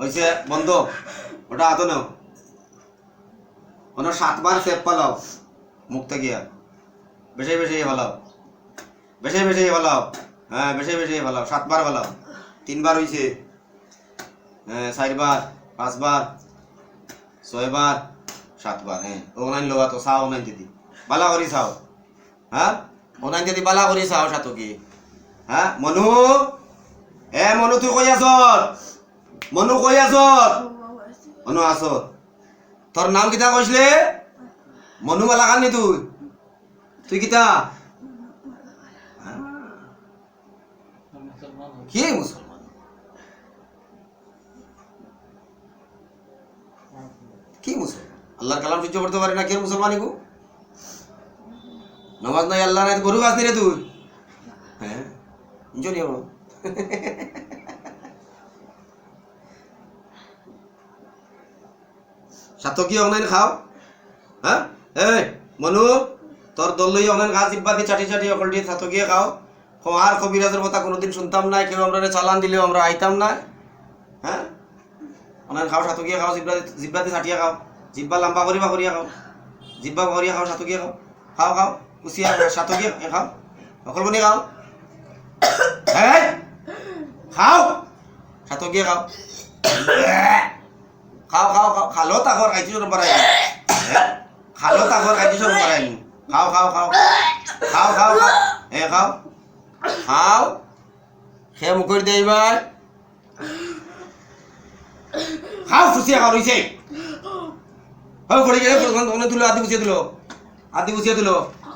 হয়েছে বন্ধ, ওটা হাতো নাও। ওনার সাতবার সেপ পালাও, মুখ থেকে। বেশি বেশি ভালাও বেশি বেশি ভালাও হ্যাঁ বেশি বেশি ভালাও সাতবার ভালাও তিনবার হয়েছে হ্যাঁ চারবার, পাঁচবার, ছয়বার, সাতবার। হ্যাঁ ওনাইন লোয়া তো, চাও ওনাইন দিদি। বালা করি চাও। হ্যাঁ ওনাইন দিদি বালা করি চাও সাতো কি হ্যাঁ মনু। এ, মনু, তুই কই আছ মনু কই আছ মনু আছ তোর নাম কিতা কইছিলে মনু বালা কানি তুই। তুই কিতা? কি মুসলমান কি মুসলমান আল্লাহর কালাম সহ্য করতে পারে না কে মুসলমান গো নামাজ নাই আল্লাহ নাই গরু গাছ রে তুই? হ্যাঁ জানি আমার সাতকি অনলাইন খাও। হ্যাঁ এই, মনু তোর দল লই অনলাইন ঘাস ইব্বা দিয়ে চাটি চাটি অকল দিয়ে সাতকিয়ে খাও। আর কবিরাজের কথা কোনোদিন শুনতাম না কেউ আমরা চালান দিলেও আমরা আইতাম না হ্যাঁ অনলাইন খাও, সাতকিয়ে খাও, জিব্বা জিব্বা দিয়ে চাটিয়ে খাও। জিব্বা লম্বা করিবা করিয়া খাও। জিব্বা করিয়া খাও, সাতকিয়ে খাও। খাও খাও, কুচিয়া সাতকিয়ে খাও। অকল বনি খাও খাও। সাতকিয়ে খাও। খাও খাও খাও, খালো তাকর খাইছি সব বাড়াই খালো তাকর খাইছি সব বাড়াই খাও খাও খাও। খাও খাও খাও। এ খাও। খাও। খেয়ে মুখর দিয়ে এবার খাও ফুসিয়া খাও রইছে হ্যাঁ পড়ে গেলে ওখানে তুলো আদি পুষিয়ে দিল আদি পুষিয়ে দিল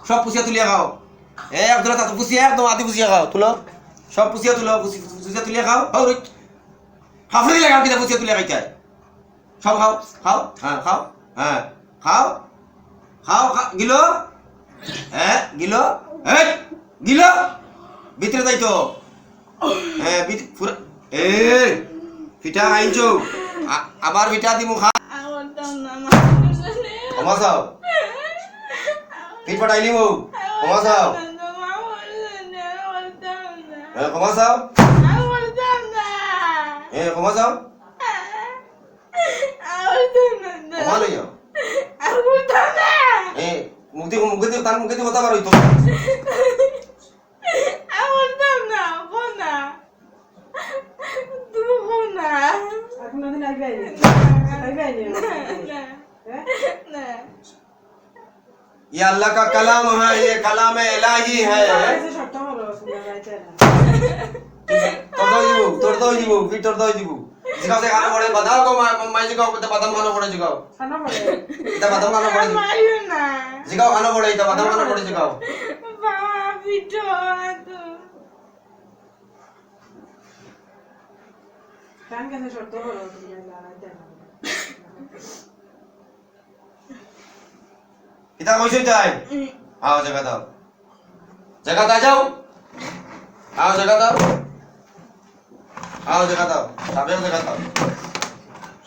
সব পুষিয়া তুলিয়া খাও। এ একদম তাতে পুষিয়া একদম আদি পুষিয়া খাও। তুলো। সব পুষিয়া তুলো পুষিয়া তুলিয়া খাও। রই হাফড়ি লাগাও কিনা পুষিয়া তুলিয়া খাইতে সব খাও খাও হ্যাঁ খাও হ্যাঁ খাও খাও গিলো হ্যাঁ গিলো এই গিলো ভিতরে তাই তো হ্যাঁ পুরা এ পিঠা খাইছো আবার পিঠা দিমু খা ক্ষমা চাও পিঠ পাঠাইলি মৌ ক্ষমা চাও হ্যাঁ ক্ষমা চাও হ্যাঁ ক্ষমা চাও ক্ষমা লই যাও এ মুখ দিয়ে মুখে দিয়ে তার মুখে দিয়ে কথা বার হইতো কোনোদিন আসবে আসবে ये अल्लाह का कलाम है ये कलाम इलाही है সত্য হলো শুনে যাইতে না তোর দই দিব তোর দই দিব ফির তোর দই দিব জিগাও সে খানা পড়ে বাদাও গো মাই জিগাও তে বাদাম খানা পড়ে জিগাও। খানা পড়ে। এটা বাদাম খানা পড়ে জিগাও। খানা পড়ে এটা বাদাম খানা পড়ে জিগাও। না। এটা কইছে তাই? আও জায়গা দাও। জায়গা দাও যাও। আও জায়গা দাও। আও জায়গা দাও, সাবেক জায়গা দাও।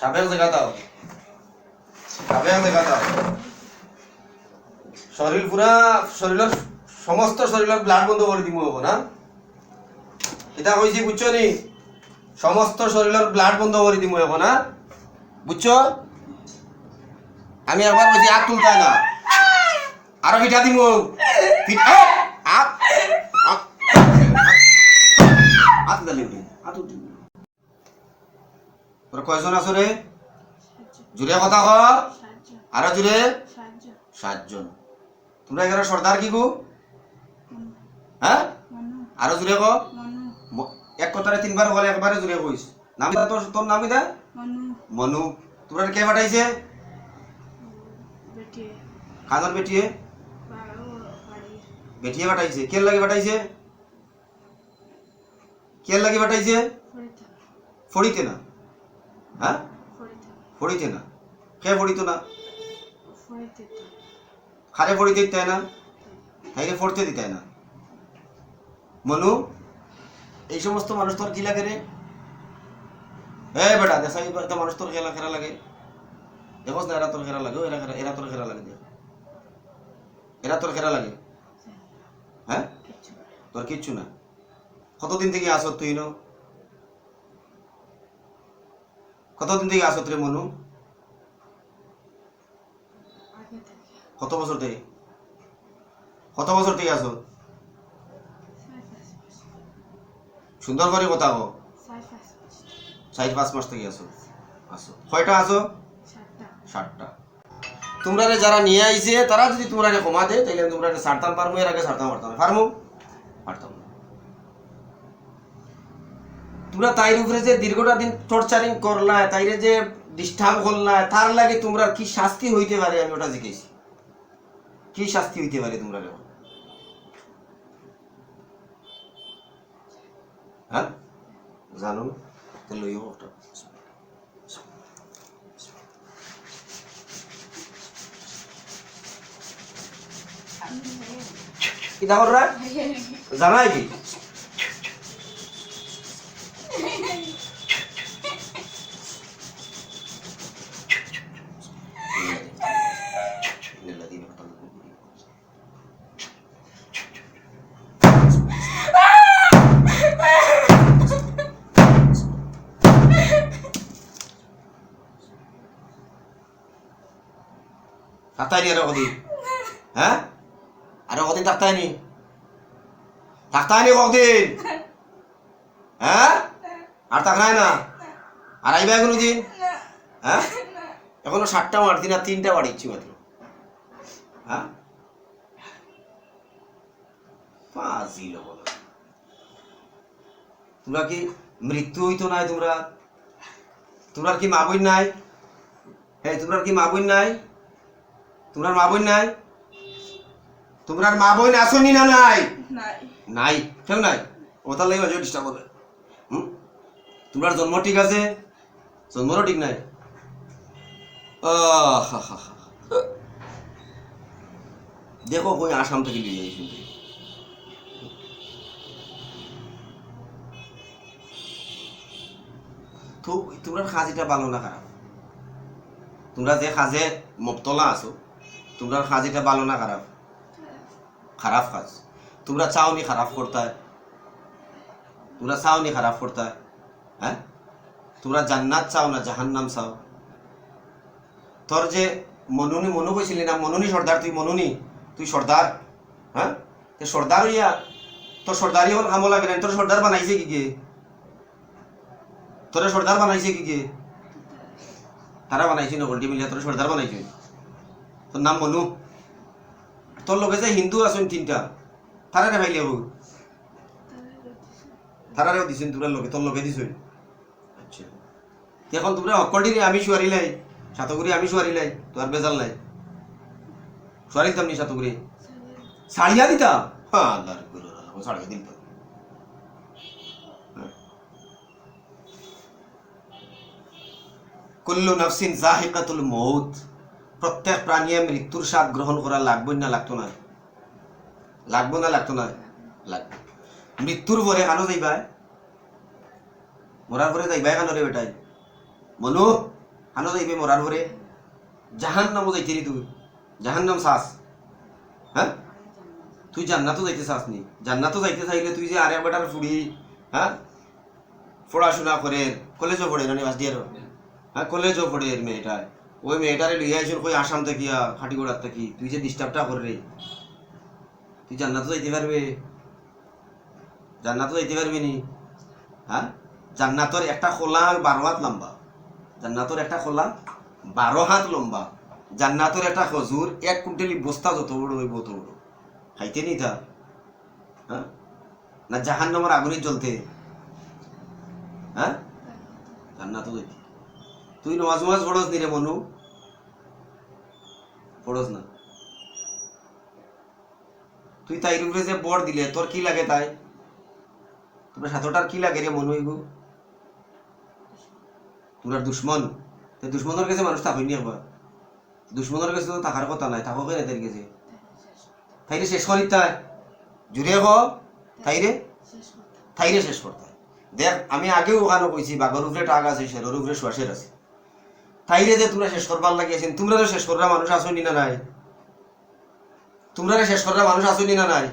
সাবেক জায়গা দাও। সাবেক জায়গা দাও। শরীর পুরা শরীরের সমস্ত শরীরের ব্লাড বন্ধ করে দিব হব, না? এটা কইছি, বুঝছ নি? সমস্ত শরীরের ব্লাড বন্ধ করে দিব হব, না? বুঝছ? আমি একবার বলছি হাত তুলতে না। আরও পিঠা দিব পিঠা হাত হাত দালি উঠে হাত উঠে তোর কয়জন আছো রে জুড়ে কথা ক আরও জুড়ে সাতজন। তোমরা এখানে সর্দার কি গো হ্যাঁ আরও জুড়ে ক? এক কথারে তিনবার বলে একবারে জুড়ে কইস নাম তোর নাম দা মনু। তোমরা কে পাঠাইছে কাজর বেটিয়ে। বেটিয়ে পাঠাইছে কে লাগি পাঠাইছে কে লাগি পাঠাইছে ফড়িতে না? হ্যাঁ? ফড়িতে না। কে ফড়িত না? খারে ফড়িতে দিতে না? হাইরে ফড়তে দিতে না। মনু এই সমস্ত মানুষ তোর কি লাগে রে? এ বেটা দেশাই তো মানুষ তোর খেলা খেলা লাগে। দেখোস না এরা তোর খেলা লাগে। এরা খেলা- এরা তোর খেলা লাগে এরা তোর খেলা লাগে। হ্যাঁ। তোর কিচ্ছু না। কতদিন থেকে আসত তুই নো কতদিন থেকে আসো রে মনু? কত বছর থেকে? কত বছর থেকে আসো সুন্দর করে কথা কো চার পাঁচ মাস থেকে আসো আসো কয়টা আসো ষাটটা তোমরা যারা নিয়ে আইছে, তারা যদি তোমরা কমা দে তাহলে তোমরা সারতাম, পারমু, এর আগে সারতাম, পারতাম। না। পারমু? পারতাম না তোমরা তাইর উপরে যে দীর্ঘটা দিন টর্চারিং করলা তাইরে যে ডিস্টার্ব করলা তার লাগে তোমরা কি শাস্তি হইতে পারে আমি ওটা জিজ্ঞেস। কি শাস্তি হইতে পারে তোমরা হ্যাঁ? জানো? লইও জানাই কি? থাকতাইনি আরও কদিন হ্যাঁ? আরও কদিন থাকতাইনি থাকতাইনি কদিন হ্যাঁ? আর থাকলাই না? আর আইবা কোনো দিন হ্যাঁ? এখনও সাতটা মারতি না, তিনটা বাড়িচ্ছি মাত্র। হ্যাঁ? তোমরা কি মৃত্যু হইতো নাই তোমরা? তোমরা কি মা বোন নাই? হ্যাঁ তোমরা কি মা বোন নাই? তোমরা মা বোন নাই? তোমরা মা বোন আসনি না নাই? নাই। কেউ নাই? ওটার লাগে মাঝে ডিস্টার্ব হবে। হুম? তোমার জন্ম ঠিক আছে? জন্মরও ঠিক নাই। দেখো কই আসাম থেকে লিয়ে আইসুন তো তোমরা খাজিটা ভালো না খারাপ? তোমরা যে খাজে মবতলা আছো তোমরা খাজিটা ভালো না খারাপ? খারাপ কাজ তোমরা চাওনি খারাপ করতে? তোমরা চাওনি খারাপ করতে? হয়? তোমরা জান্নাত চাও না জাহান্নাম চাও? তোর যে মনুনি, মনু কইছিলি না? মনুনি সর্দার, তুই মনুনি? তুই সর্দার? হ্যাঁ? সর্দার হইয়া, তোর সর্দারি হল কামো লাগে না। তোর সর্দার বানাইছে কি কে? তোরে সর্দার বানাইছে কি কে? তারা বানাইছি না, গোল্ডি মিলিয়া তোর সর্দার বানাইছে। তোর নাম মনু। তোর লগে যে হিন্দু আছেন তিনটা তারা রে ভাইলে হোক তারারেও দিছেন তোরা লগে তোর লগে দিছই আচ্ছা। এখন তোমরা অকলটি আমি শুয়ারিলাই সাতগুড়ি আমি শুয়ারিলাই তোর বেজাল নাই। শুয়ারিতাম নি সাতগুড়ি সাড়িয়া দিতাম হ্যাঁ আল্লাহর গুরু আল্লাহ সাড়িয়া দিতাম। কুল্লু নফসিন জাহিকাতুল মৌত প্রত্যেক প্রাণীয়ে মৃত্যুর স্বাদ গ্রহণ করা লাগবে না লাগতো না? লাগবো না লাগতো না? লাগবে। মৃত্যুর পরে কানো যাইবাই। মরার পরে যাইবাই কানো রে বেটাই। মনু কানো যাইবে মরার পরে জাহান নামও নি তুই। জাহান নাম চাস হ্যাঁ তুই জান্নাতও যাইতে চাস নি। জান্নাতও যাইতে চাইলে তুই যে আরে বেটার ফুড়ি হ্যাঁ পড়াশোনা করে কলেজও পড়ে না বাস দিয়ে হ্যাঁ কলেজও পড়ে এর মেয়েটা ওই মেয়েটারে লইয়া আইসুর কই আসাম থেকে খাটিগোড়ার থেকে? তুই যে ডিস্টার্বটা করে রে। তুই জান্নাতও যাইতে পারবে। জান্নাতও যাইতে পারবি নি। হ্যাঁ? জান্নাতর একটা খোলা বারো হাত লম্বা। জান্নাতর একটা খোলা বারো হাত লম্বা। জান্নাতর একটা খজুর এক কুইন্টালি বস্তা যত বড় হইব তত বড়। খাইতে নি তা? হ্যাঁ? না জাহান নামার আগুনে জ্বলতে? হ্যাঁ? জান্নাতও যাইতে। তুই নমাজ নমাজ পড়স নি রে মনু পড়স না। তুই তাই উপরে যে বর দিলে, তোর কি লাগে তাই? তোমরা সাতটার কি লাগে রে মনু এগু? তোমরা দুশ্মন। দুশ্মনের কাছে মানুষ থাকই নি একবার। দুশ্মনের কাছে তো থাকার কথা নাই থাকো কেন এদের কাছে। তাইরে শেষ করি তাই। জুড়ে হ, তাইরে। তাইরে শেষ করতে দেখ, আমি আগেও ওখানে কইছি বাঘর উপরে টাক আছে শেরের উপরে শ্বাসের আছে। তাইরে যে তোমরা শেষ করবার লাগিয়েছেন, তোমরা তো শেষ করার মানুষ আসনি না নাই? তোমরা শেষ করার মানুষ আসনি না নাই?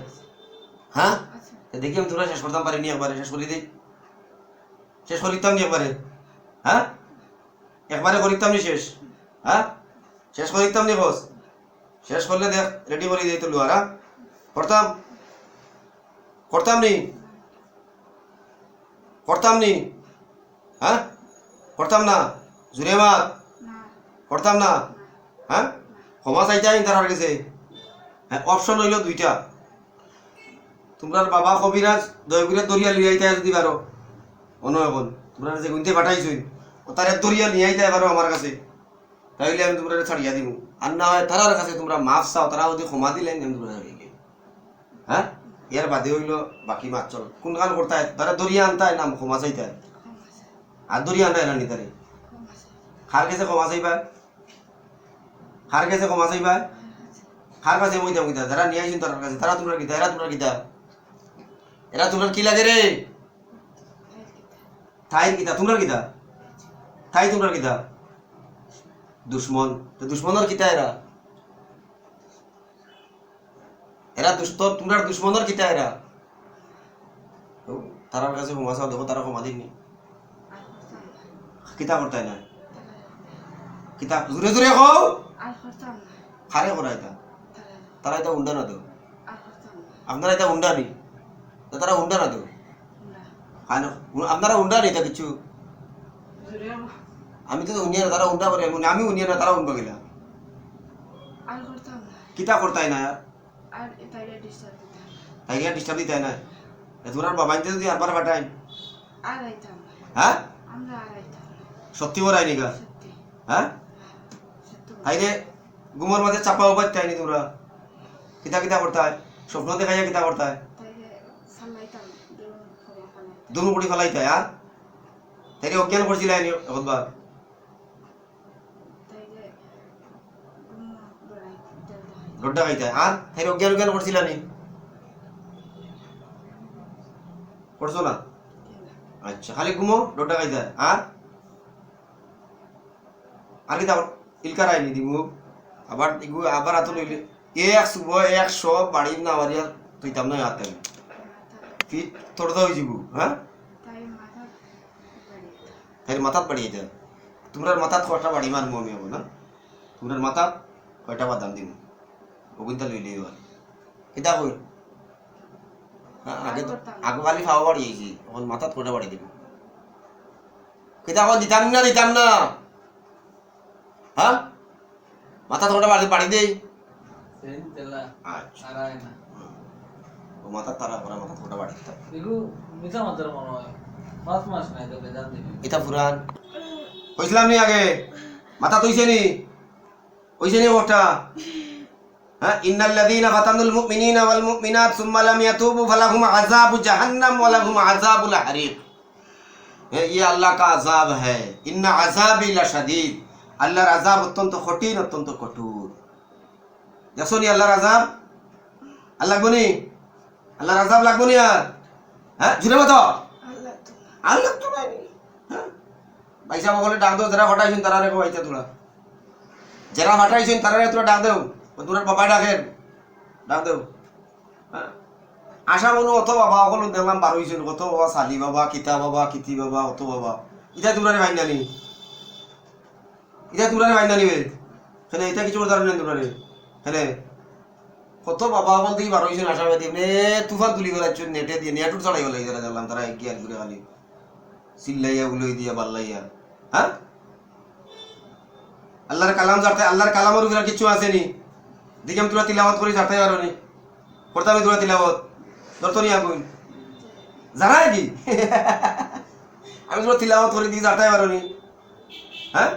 হ্যাঁ? দেখি আমি তোমরা শেষ করতাম পারিনি একবারে, শেষ করি দিই। শেষ করিতাম নি একবারে? হ্যাঁ? একবারে করিতাম নি শেষ? হ্যাঁ? শেষ করিতাম নি বস শেষ করলে দেখ রেডি করে দিই তো লুয়ার হ্যাঁ? করতাম? করতাম নি? করতাম নি? হ্যাঁ? করতাম না? জুড়ে মাত করতাম না। হ্যাঁ? ক্ষমা চাইতে আইন তার গেছে হ্যাঁ অপশন হইল দুইটা। তোমরার বাবা কবিরাজ দয়গুড়ে দরিয়া লিয়ে আইতে যদি পারো। অন্য এখন তোমরা যে গুনতে পাঠাইছই, ও তারে দরিয়া নিয়ে আইতে পারো আমার কাছে। তাইলে আমি তোমরা ছাড়িয়া দিব আর না হয় তারার কাছে তোমরা মাফ চাও, তারা যদি ক্ষমা দিলে আমি তোমরা হ্যাঁ? এর বাদে হইল বাকি মাছ চল। কোন কাল করতায়? তারা দরিয়া আনতায় নাম ক্ষমা চাইতায়? ক্ষমা চাই আর দরিয়া আনতায় না নিতারে খার গেছে ক্ষমা চাইবা? খার গেছে ক্ষমা চাইবা? খার কাছে মই দাম কিতা যারা নিয়ে তার কাছে। তারা তোমরা কিতা এরা তোমরা কিতা এরা তোমরা কি লাগে রে থাই কিতা তোমরা কিতা থাই তোমরা কিতা দুশ্মন। তো দুশ্মনের কিতা এরা এরা দুষ্ট তোমরা দুশ্মনের কিতা এরা তারার কাছে ক্ষমা চাও দেখো তারা ক্ষমা দিননি কিতা করতাই না কিতা জোরে জোরে কও। খারে করা এটা? তারা এটা উন্ডা না তো আপনারা এটা উন্ডা নি? তারা উন্ডা না তো আপনারা উন্ডা নি তা কিছু? আমি তো উনিয়া তারা উন্ডা করে আমি উনিয়া না তারা উনবা গেলা। কিতা করতাই না আর তাইলে ডিস্টার্ব দিতাই না তোমার বাবা আনতে যদি আইতাম। না হ্যাঁ সত্যি বড়াই নিগা। সত্যি। হ্যাঁ সত্য তাই রে গুমর মাঝে চাপা উপায় তাই নি তোমরা? কিতা কিতা করতাই? স্বপ্ন দেখাইয়া কিতা করতাই? দূর কুড়ি ফেলাইতাই হ্যাঁ তাই রে অজ্ঞান করছিলাই নি একবার রোড্ডা খাইতাই আর তাই অজ্ঞান অজ্ঞান করছিলা নি? করছ না? আচ্ছা খালি ঘুমো ডোটা খাইতে হয়। আর আর কি তারপর ইলকার আইনি দিমু আবার ইগু আবার আতো লইলে এক শুভ বাড়ির না বাড়ি আর তুইতাম না হাতে মাথা ফিট তোর তো হয়ে যাব হ্যাঁ? তাই মাথা মাথাত বাড়িয়ে দেয় তোমরার মাথাত কয়টা বাড়ি মারবো আমি হব না? তোমরার মাথাত কয়টা বাদাম দিব ওগুনটা লইলে এবার কিতা কই হ্যাঁ, আগে তো আগে খালি খাওয়া বাড়ি আইছি এখন মাথাত কয়টা বাড়ি দিব। এখন দিতাম না দিতাম না। হ্যাঁ মাথাত কয়টা বাড়ি বাড়ি দেই সেন তেলা আচ্ছা আরায় না ও মাথাত তারা করা মাথাত কয়টা বাড়ি দিতাম এগু মিঠা মাত্র মনে হয় মাছ মাছ নাই তো বেজান দিবি এটা ফুরান কইছিলাম নি আগে মাথা তুইছে নি কইছে নি ওটা হ্যাঁ ইন্নাল লাযীনা ফাতানুল মুমিনিনা ওয়াল মুমিনাত সুম্মা লাম ইয়াতুবু ফালাহুম আযাবু জাহান্নাম ওয়া লাহুম আযাবুল হারিক ये ये अल्लाह का अजाब है इन्ना अजाबी लशदीद আল্লাহর আজাব অত্যন্ত কঠিন অত্যন্ত কঠোর। দেখছ নি আল্লাহর আজাব আর লাগবো নি? আল্লাহর আজাব লাগবো নি আর? হ্যাঁ জুড়ে মতো আল্লাহ তো হ্যাঁ? পয়সা বলে ডাক দাও যারা হটাইছেন তারা রেখো বাইতে তোরা যারা হটাইছেন তারা রে তোরা ডাক দেও। তোরা বাবা ডাকেন। ডাক দেও। হ্যাঁ? আশা মনে অত বাবা সকলো দেখলাম বার হয়েছেন কত বাবা সালি বাবা কিতা বাবা কিতি বাবা অত বাবা। ইটা তোমরা ভাই নানি। ইটা তোমরা ভাই নানি হেলে এটা কিছু করতে পারবেন তোমরা হেলে কত বাবা বলতে কি বার হয়েছেন আশাবাদী। এমনি তুফান তুলি গেলাচ্ছ নেটে দিয়ে নেটুর চড়াই গেলাই যারা জানলাম তারা কি আর ঘুরে খালি। চিল্লাইয়া, উলই দিয়া, বাল্লাইয়া। হ্যাঁ? আল্লাহর কালাম জানতে আল্লাহর কালামের উপরে কিছু আসেনি। দেখি আমি তোরা তিলাওয়াত করি জানতে পারো নি? করতাম তোরা তিলাওয়াত। ধরতো নি আগুন। জানাই কি? আমি তোরা তিলাওয়াত করে দিকে জানতে পারো নি। হ্যাঁ?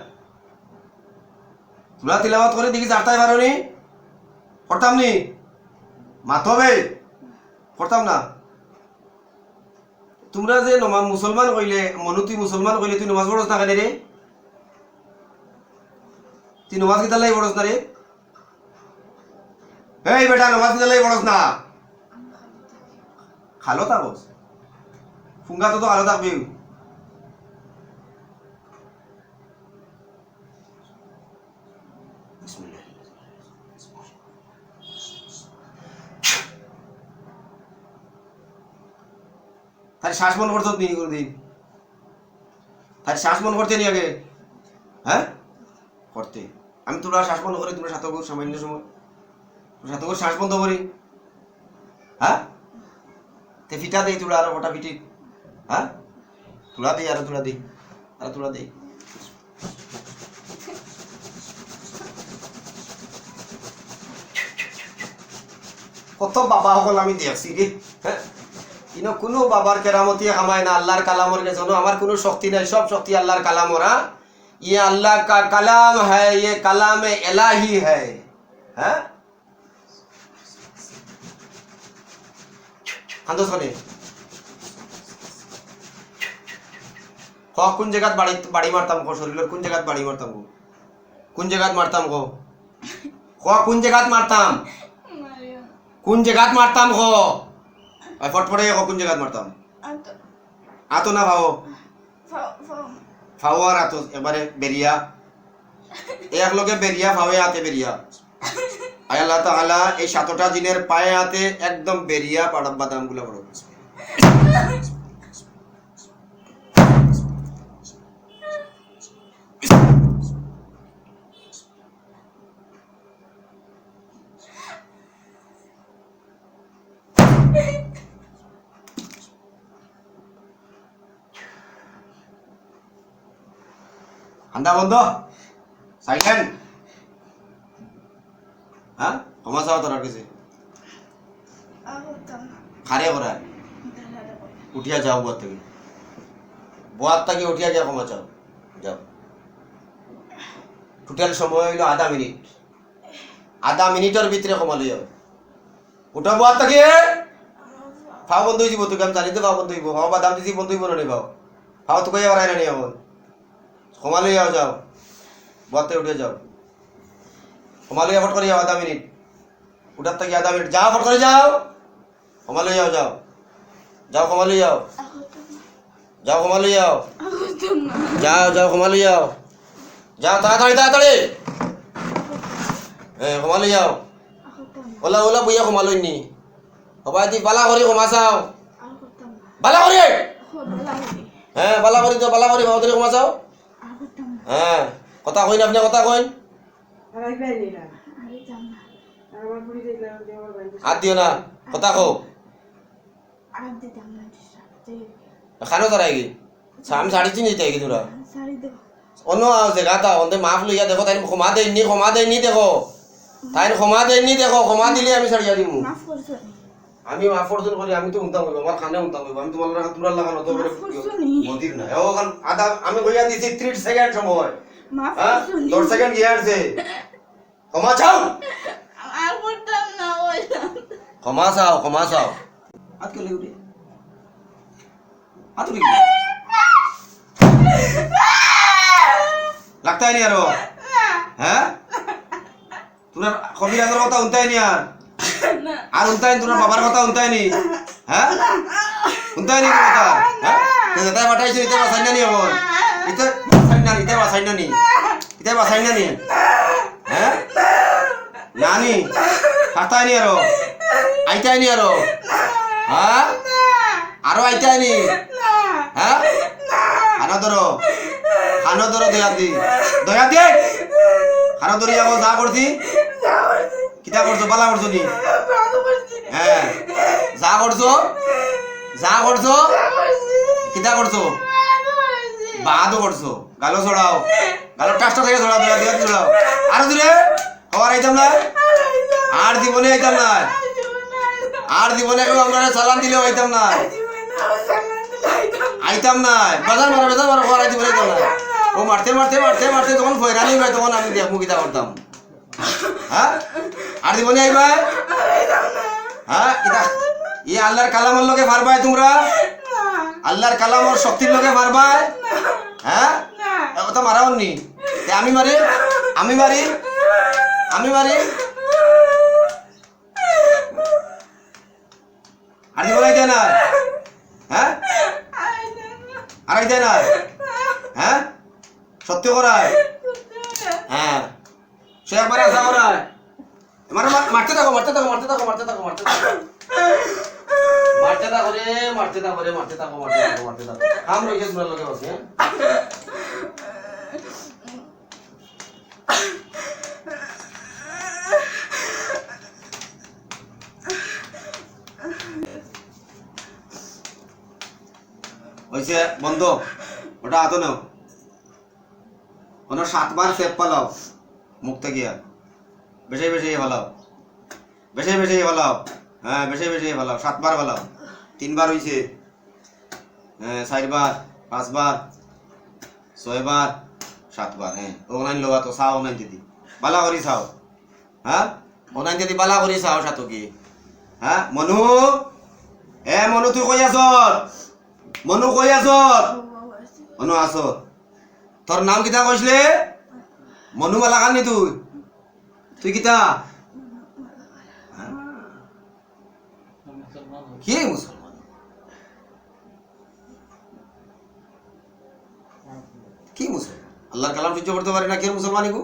তোরা তিলাওয়াত করে দিকে জানতে পারো করতাম নি? মাথবে করতাম না। তোমরা যে নমা মুসলমান কইলে মনু মুসলমান কইলে তুই নমাজ পড়স না কেন রে? তুই নমাজ কিতা লাই পড়স না রে? এই বেটা, নমাজ কিতা লাই পড়স না। খালো থাকস ফুঙ্গা তো তো খালো থাকবি তার শ্বাস মন করতো নি কোনদিন তার শ্বাস মন করতে নি আগে। হ্যাঁ? করতে। আমি তোরা শ্বাস বন্ধ করি, তোমরা সাতগুর সামান্য সময়। সাতগুর শ্বাস বন্ধ করি। হ্যাঁ? তে ফিটা দেই তোরা আরও ওটা ফিটি হ্যাঁ? তোরা দেই আরও তোরা দেই আরও তোরা দেই কত বাবা সকল আমি দেখছি রে। হ্যাঁ? কিন্তু কোনো বাবার কেরামতি কামায় না, আল্লাহর কালামর গেছে আমার কোনো শক্তি নাই, সব শক্তি আল্লাহর কালামরা হ্যাঁ? ইয়ে আল্লাহ কা কালাম ইয়ে হ্যাঁ ইয়ে কালাম এলাহি হ্যাঁ হ্যাঁ? আন্দোলন শোনে। হ, কোন জায়গাত বাড়ি বাড়ি মারতাম গো শরীরের কোন জায়গাত বাড়ি মারতাম গো? কোন জায়গাত মারতাম গো? হ কোন জায়গাত মারতাম? কোন জায়গাত মারতাম গো? ওই ফটফটে কোন জায়গাত মারতাম? আতো না ভাও ফাও আর আতো এবারে বেরিয়া। এক লগে বেরিয়া ফাওয়ে আতে বেরিয়া। আয় আল্লাহ তাআলা এই সাতটা জিনের পায়ে হাতে একদম বেরিয়া পাড়া বাদামগুলো বড় ঠান্ডা বন্ধ? সাইলেন্ট হ্যাঁ? ক্ষমা চাও তোর কাছে? খারে দাঁড়া উঠিয়া যাও বোয়ার থেকে। বোয়ার থেকে উঠিয়া গিয়া ক্ষমা চাও যাও। টোটাল সময় হইল আধা মিনিট। আধা মিনিটের ভিতরে ক্ষমা লইয়া উঠা বোয়ার থেকে। ফাও বন্ধ হয়ে যাব তোকে আমি জানি তো ফাও বন্ধ হইব। ফাও বাদাম দিছি বন্ধ হইব না ফাও। ফাও তো কইয়া বাড়াই না নি এখন লইয়াও যাও বোয়ার থেকে উঠে যাও। লইয়া ফট করে যাও আধা মিনিট। উঠার থেকে আধা মিনিট। যাও ফট করে যাও। ক্ষমা লইয়াও যাও। যাও ক্ষমা যাও। যাও ক্ষমা যাও। যাও যাও লই যাও। যাও তাড়াতাড়ি তাড়াতাড়ি। হ্যাঁ ক্ষমা যাও। ওলা ওলা বইয়া ক্ষমা নি। হবা দি বালা করি ক্ষমা চাও বালা করি হ্যাঁ বালা করি তো বালা করি ভাবতরি ক্ষমা চাও হ্যাঁ কথা কইন আপনি কথা কইন। আর দিও না কথা কও। খানো তারাই কি আমি সাড়ে তিন দিতে কি তোরা। সারি দেব অন্য জেগা তা অন্তে মাফ লইয়া দেখো তাই ক্ষমা দেয়নি ক্ষমা দেয়নি দেখো। তাই ক্ষমা দেয়নি দেখো ক্ষমা দিলে আমি ছাড়িয়া দিমু মাফ করছ। আমি মাফ করছেন করি আমি তো উন্তাম করব আমার খানে উন্তাম করব আমি তোমার লাগা তোমরা লাগানো তো করছ নি? মন্দির না। ও কারণ আধা আমি কইয়া দিছি 30 সেকেন্ড সময়। মাফ হ্যাঁ? 10 সেকেন্ড গিয়ে আসছে। ক্ষমা চাও? আর করতাম না ওই ক্ষমা চাও ক্ষমা চাও। হাত কে উঠে। হাত উঠে। লাগতাই নি আরও? হ্যাঁ? তোরা কবিরাজের কথা উনতাই নি আর? আর উনতাই নি, তোর বাবার কথা উনতাই নি? হ্যাঁ? উনতাই নি কি কথা? হ্যাঁ? যেটাই পাঠাইছো ইতে বাসাই না নি এখন ইতে বাসাই না ইতে বাসাই না নি? ইতে বাসাই না নি? হ্যাঁ? নানি নি? আরও? আইতাই নি আরও? হ্যাঁ? আরও আইতাই নি? হ্যাঁ? খানো ধরো। খানো ধরো দয়া দি। দয়া দি? খানো ধরি যাব যা করছি। কিতা করছ বালা করছ নি? হ্যাঁ। যা করছ যা করছ, কিতা করছ? বাদও করছ। গালো ছড়াও গালো টাস্ট থেকে ছড়াও দয়া দিয়া ছড়াও আর দূরে? খবর আইতাম না? আর জীবনে আইতাম না? আর জীবনে কেউ আমরা সালাম দিলেও আইতাম না? আইতাম না? বাজার মারা বাজার মারা, খবর আইতাম না ও মারতে মারতে মারতে মারতে, যখন ফয়রানি ভাই তখন আমি দেখ মুখিতা করতাম। হ্যাঁ? আর জীবনে আইবা? হ্যাঁ কিতা ই আল্লাহর কালামর লগে পারবাই তোমরা? আল্লাহর কালামর শক্তির লগে পারবাই হ্যাঁ? কথা মারাও নি। আমি মারি? আমি মারি? আমি মারি? আর আইতে না হ্যাঁ? আর আইতে না হ্যাঁ? সত্যি করায়? হ্যাঁ। সে একবার মারতে থাকো মারতে থাকো মারতে থাকো মারতে থাকো মারতে থাকো। মারতে থাকো রে, মারতে থাকো রে, মারতে থাকো মারতে থাকো মারতে থাকো। কাম রইছে তোমার লোকে বসে হ্যাঁ? হয়েছে বন্ধ, ওটা আতো নেও। কোনো সাতবার সেপ পালাও মুক্ত গিয়া বেশি বেশি ভালো বেশি বেশি ভালাও হ্যাঁ বেশি বেশি ভালাও সাতবার ভালাও তিনবার হয়েছে হ্যাঁ চারবার, পাঁচবার, ছয়বার, সাতবার। হ্যাঁ অনলাইন লোৱা তো চাও অনলাইন যদি বালা কৰি চাও। হা অনলাইন যদি বালা কৰি চাও সাতকি। হা মনু? এ, মনু, তুই কৈ আছ? মনু কৈ আছ? মনু, আছ। তোর নাম কিতা কৈছিলে? মনু বালা কানি তুই? তুই কিতা হা? মুসলমান হই। কি মুসলমান? কি মুসলমান? আল্লাহর কালাম সহ্য করতে পারে না, কে মুসলমানি গো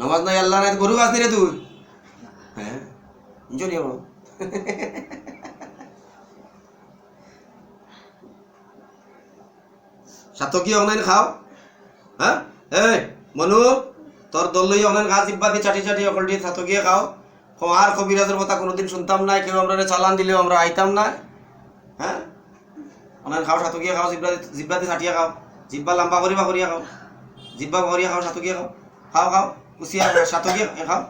নামাজ নাই আল্লাহ নাই গরু গাছ নি রে তুই? হ্যাঁ জানি আমার সাত কি অনলাইন খাও। হ্যাঁ? এই, মনু, তোর দল লই অনলাইন জিব্বা দিয়ে চাটি চাটি অকল দিয়ে সাত গিয়ে খাও। আর কবিরাজের কথা কোনোদিন শুনতাম না কেউ আমরা চালান দিলেও আমরা আইতাম না। হ্যাঁ? অনলাইন খাও সাত গিয়ে খাও, জিব্বা দিয়ে- জিব্বা দিয়ে খাও। জিব্বা লম্বা করিবা করিয়া খাও। জিব্বা করিয়া খাও সাত গিয়ে খাও। খাও খাও, কুচিয়া সাত গিয়ে খাও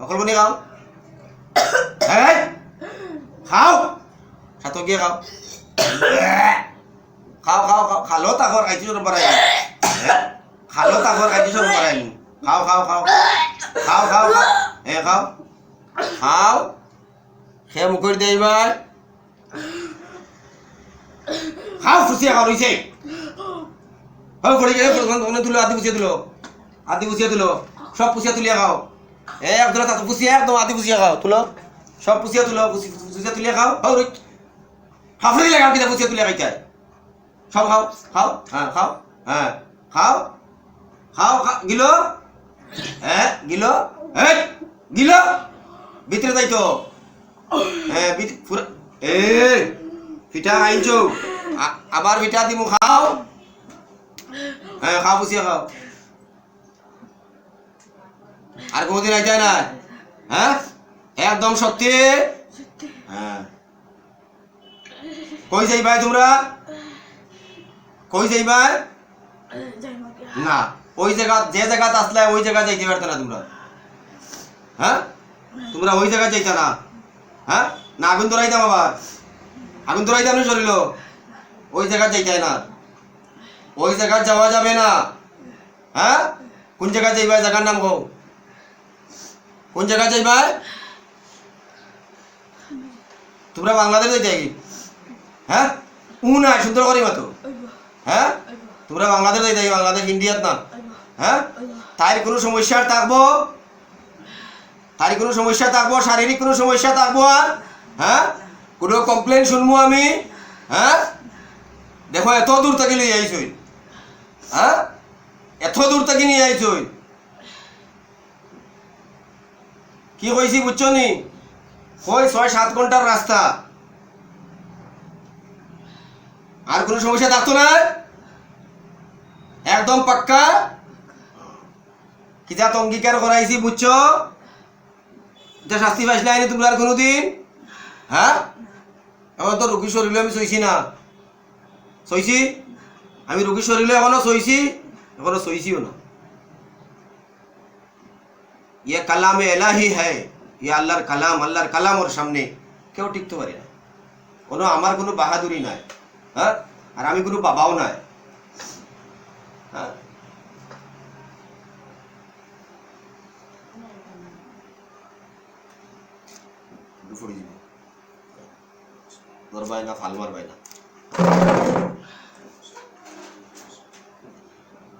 অকল বনি খাও। এই খাও! সাত গিয়ে খাও খাও খাও। খাও খালো তাকর খাইছি সব পারাই খালো তাকর খাইছি সব পারাই খাও খাও খাও। খাও খাও খাও। এ, খাও। খাও সে মুখের দে এবার খাও ফুসিয়া খাও রইছে হ্যাঁ করে গেলে তুলো আদি তুলো আদি তুলো সব পুষিয়ে খাও এ একদম তাতে পুষিয়ে একদম আদি পুষিয়ে খাও তুলো সব পুষিয়ে তুলো পুষি- পুষিয়ে তুলিয়া খাও হও রই হাফড়ি লাগাও কিনা পুষিয়ে তুলিয়া খাইতে খাও খাও খাও। হ্যাঁ খাও হ্যাঁ খাও। খাও গিলো। হ্যাঁ গিলো। হ্যাঁ গিলো। ভিতরে যাই তো। হ্যাঁ এ পিঠা আইনছো? আবার পিঠা দিমু, খাও। হ্যাঁ খাও বুঝিয়ে খাও। আর কোনোদিন আইতে না হ্যাঁ? একদম সত্যি? হ্যাঁ। কই যাইবাই তোমরা? কই যাইবাই না, ওই জায়গা যে জায়গাতে আসলে ওই জায়গা যাইতে পারতে না তোমরা। হ্যাঁ? তোমরা ওই জায়গা যাইতা না। হ্যাঁ? না, আগুন ধরাইতাম আবার। আগুন ধরাইতাম না শরীর ওই জায়গা যাইতাই না। ওই জায়গা যাওয়া যাবে না। হ্যাঁ? কোন জায়গা যাইবা? জায়গার নাম কও। কোন জায়গা যাইবা? তোমরা বাংলাদেশ যাইতে কি? হ্যাঁ? উ না সুন্দর করি মাতো। হ্যাঁ? তোমরা বাংলাদেশ যাইতে বাংলাদেশ, ইন্ডিয়াত না। হ্যাঁ? তাই কোনো সমস্যা আর থাকব? তার কোনো সমস্যা থাকব, শারীরিক কোনো সমস্যা থাকব আর হ্যাঁ? কোনো কমপ্লেন শুনব আমি হ্যাঁ? দেখো, এত দূর থেকে নিয়ে আইসই হ্যাঁ? এত দূর থেকে নিয়ে আইসই। কি কইছি বুঝছ নি? কই, ছয়, সাত ঘণ্টার রাস্তা। আর কোনো সমস্যা থাকতো না? একদম পাক্কা? কিতা অঙ্গীকার করাইছি বুঝছ? এটা শাস্তি পাইছিলে আইনি তোমরা আর কোনোদিন। হ্যাঁ? এখন তো রুগী শরীরে আমি সইছি না। সইছি? আমি রুগী শরীরে এখনও সইছি, এখনও সইছিও না। ইয়ে কালামে এলাহি হ্যায় ইয়ে আল্লাহর কালাম আল্লাহর কালাম ওর সামনে। কেউ টিকতে পারে না। কোনো আমার কোনো বাহাদুরি নাই হ্যাঁ? আর আমি কোনো বাবাও নাই হ্যাঁ দুপুরে দিব ধরবাই না ফাল মারবাই না।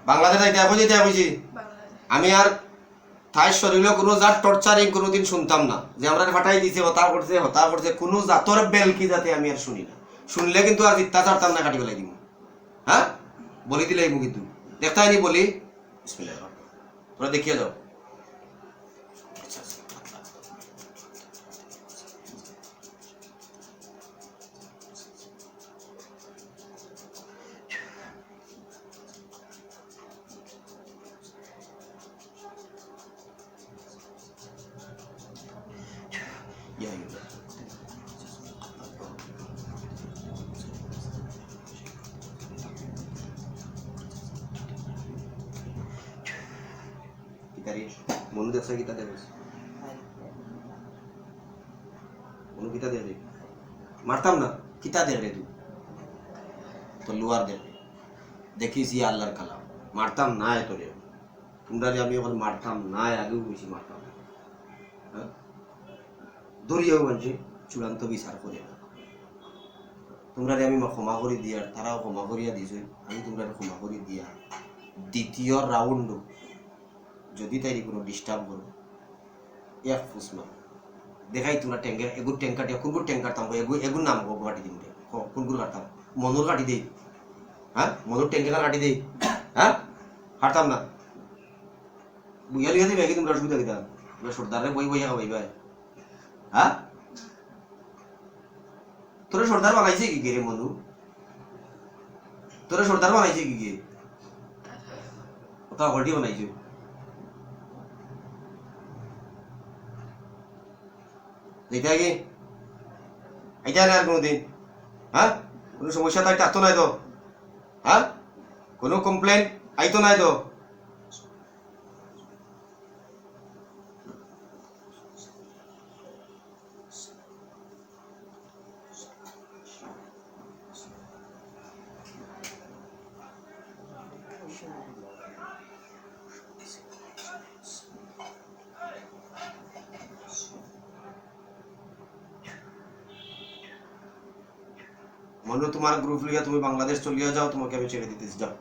বাংলাদেশ যাইতে এখন যেতে বুঝি আমি আর থাই শরীরে কোনো জাত টর্চারিং কোনোদিন শুনতাম না। যে আমরা ফাটাই দিছে হতা করছে হতা করছে কোনো জাতর বেল কি যাতে আমি আর শুনি না। শুনলে কিন্তু আর ইত্যা ছাড়তাম না কাটি পেলাই দিব হ্যাঁ বলি দিলে কিন্তু। দেখতে বলি। রহিম। তোরা দেখিয়ে যাও। ভিতারি মনু দেখছে কিতা দেবে মনু কিতা দেবে মারতাম না কিতা দে রে তুই তো লুয়ার দে দেখিস ই আল্লাহর কালাম। মারতাম না এত রে। তোমরা যে আমি এখন মারতাম না আগেও বেশি মারতাম। হ্যাঁ? দরিয়াও মানছি চূড়ান্ত বিচার করে না। তোমরা আমি ক্ষমা করে দিয়ার তারাও ক্ষমা করিয়া দিছে। আমি তোমরা ক্ষমা করে দিয়া দ্বিতীয় রাউন্ড যদি তাই কোনো ডিস্টার্ব করো। এক ফুসমা দেখাই তোমরা ট্যাঙ্কার, এগুর ট্যাঙ্কার দিয়া কোনগুর ট্যাঙ্কার তাম এগু, এগুর নাম গো কাটি দিম রে। কোনগুর কাটতাম মনুর কাটি দেই হ্যাঁ? মনুর ট্যাঙ্কার কাটি দেই হ্যাঁ? হারতাম না। বুঝালি হতে ব্যাগে তোমরা অসুবিধা কিতা? তোমরা সর্দারে বই বই খাবাই ভাই হ্যাঁ? তোরা সর্দার বানাইছে কি কে রে, মনু? তোরা সর্দার বানাইছে কি কে? ওটা হলটি বানাইছে? দেখতে আগে আইতা না আর কোনোদিন হ্যাঁ কোনো সমস্যা তাই থাকতো নাই তো হ্যাঁ কোনো কমপ্লেন আইতো নাই তো মনে তোমার গ্রুপ লিয়া তুমি বাংলাদেশ চলিয়া যাও তোমাকে আমি ছেড়ে দিতেছি যাও।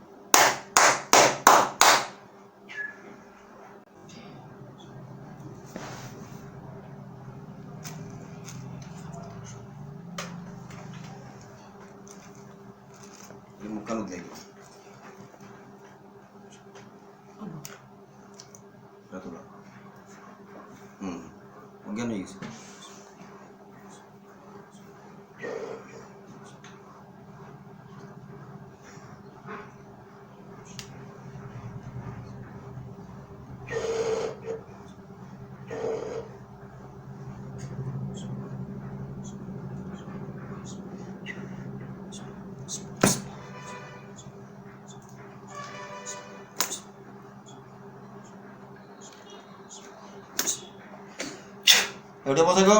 এവിടെ বসে গো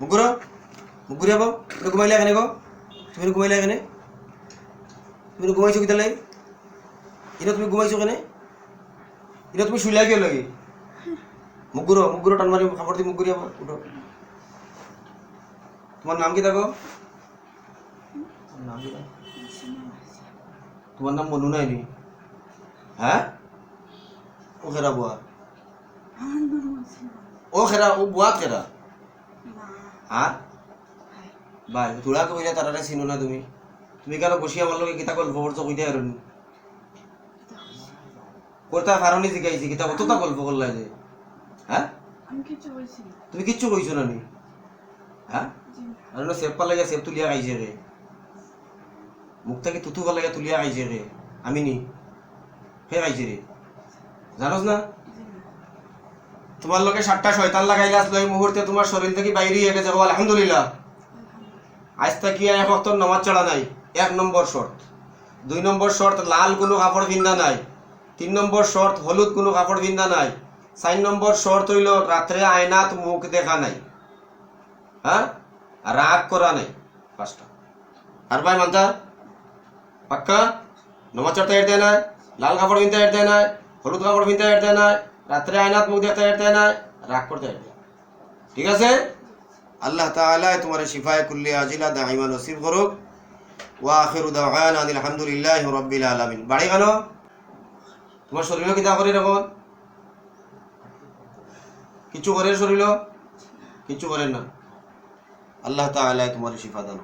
মুগুর মুগুরি হব তুমি ঘুমাইলে এখানে গো তুমি ঘুমাইলে এখানে। তুমি ঘুমাইছো কি তাহলে এটা তুমি ঘুমাইছো কেনে? এটা তুমি শুইলা কিয় লাগে মুগুর মুগুর টান মারি খাবার দি মুগুরি হব উঠো। তোমার নাম কি? থাকো নাম তোমার নাম মনু নাই নি? হ্যাঁ ও খেরা ও খেরা ও বুয়া খেরা হ্যাঁ ভাই তোরা কইলা তারারে চিনো না তুমি। তুমি কেন বসি আমার লগে কিতা গল্প করছ কইতে আর করতে কারণে জিগাইছি কিতা কতটা গল্প করলা যে? হ্যাঁ তুমি কিচ্ছু কইছো না নি? হ্যাঁ আর না সেপ পালে সেপ তুলিয়া খাইছে রে মুখ থেকে তুতু পালে তুলিয়া খাইছে রে আমি নি? হে খাইছে রে জানোস না? তোমার লগে সাতটা শয়তান লাগাইলা আসলো এই মুহূর্তে তোমার শরীর থেকে বাইরে হয়ে গেছে আলহামদুলিল্লাহ। আজ থেকে এক অক্ত নামাজ চড়া নাই এক নম্বর শর্ত। দুই নম্বর শর্ত লাল কোনো কাপড় ভিন্দা নাই। তিন নম্বর শর্ত হলুদ কোনো কাপড় ভিন্দা নাই। চার নম্বর শর্ত হইল রাত্রে আয়নাত মুখ দেখা নাই। হ্যাঁ? রাগ করা নাই পাঁচটা। আর ভাই মানতা? পাক্কা? নমাজ চড়তে হেঁটে নাই লাল কাপড় কিনতে হেঁটে নাই হলুদ কাপড় কিনতে হেঁটে নাই। রাত্রে আয়নাত মুখ দেখতে হেঁটে নাই রাগ করতে ঠিক আছে? আল্লাহ তাআলা তোমার শিফায়ে কুল্লি আজিলা দাইমা নসিব করুক। ওয়া আখিরু দাওয়ানা আনিল হামদুলিল্লাহি রাব্বিল আলামিন। বাড়ি কেন? তোমার শরীরও কিতা করে এখন কিছু করে শরীর কিছু করেন না। আল্লাহ তাআলা তোমার শিফা দান।